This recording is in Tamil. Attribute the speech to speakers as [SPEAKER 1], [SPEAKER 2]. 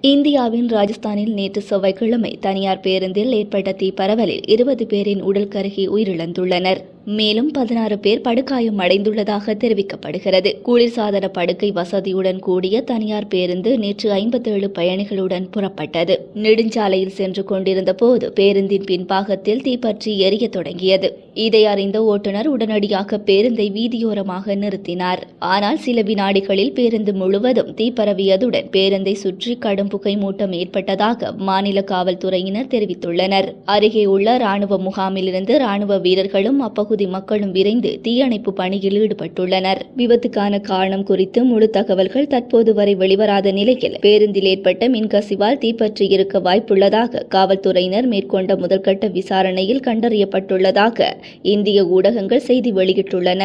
[SPEAKER 1] இந்தியாவின் ராஜஸ்தானில் நேற்று செவ்வாய்க்கிழமை தனியார் பேருந்தில் ஏற்பட்ட பரவலில் இருபது பேரின் உடல் கருகி உயிரிழந்துள்ளனர். மேலும் பதினாறு பேர் படுகாயம் அடைந்துள்ளதாக தெரிவிக்கப்படுகிறது. குளிர்சாதன படுக்கை வசதியுடன் கூடிய தனியார் பேருந்து நேற்று ஐம்பத்தேழு பயணிகளுடன் புறப்பட்டது. நெடுஞ்சாலையில் சென்று கொண்டிருந்த போது பேருந்தின் பின்பாகத்தில் தீப்பற்றி எரிய தொடங்கியது. இதை அறிந்த ஓட்டுநர் உடனடியாக பேருந்தை வீதியோரமாக நிறுத்தினார். ஆனால் சில வினாடிகளில் பேருந்து முழுவதும் தீப்பரவியதுடன் பேருந்தை சுற்றி கடும் புகை மூட்டம் ஏற்பட்டதாக மாநில காவல்துறையினர் தெரிவித்துள்ளனர். அருகே உள்ள ராணுவ முகாமிலிருந்து ராணுவ வீரர்களும் அப்பகுதி அப்பகுதி மக்களும் விரைந்து தீயணைப்பு பணியில் ஈடுபட்டுள்ளனர். விபத்துக்கான காரணம் குறித்து முழு தகவல்கள் தற்போது வரை வெளிவராத நிலையில் பேருந்தில் ஏற்பட்ட மின்கசிவால் தீப்பற்றி இருக்க வாய்ப்புள்ளதாக காவல்துறையினர் மேற்கொண்ட முதற்கட்ட விசாரணையில் கண்டறியப்பட்டுள்ளதாக இந்திய ஊடகங்கள் செய்தி வெளியிட்டுள்ளன.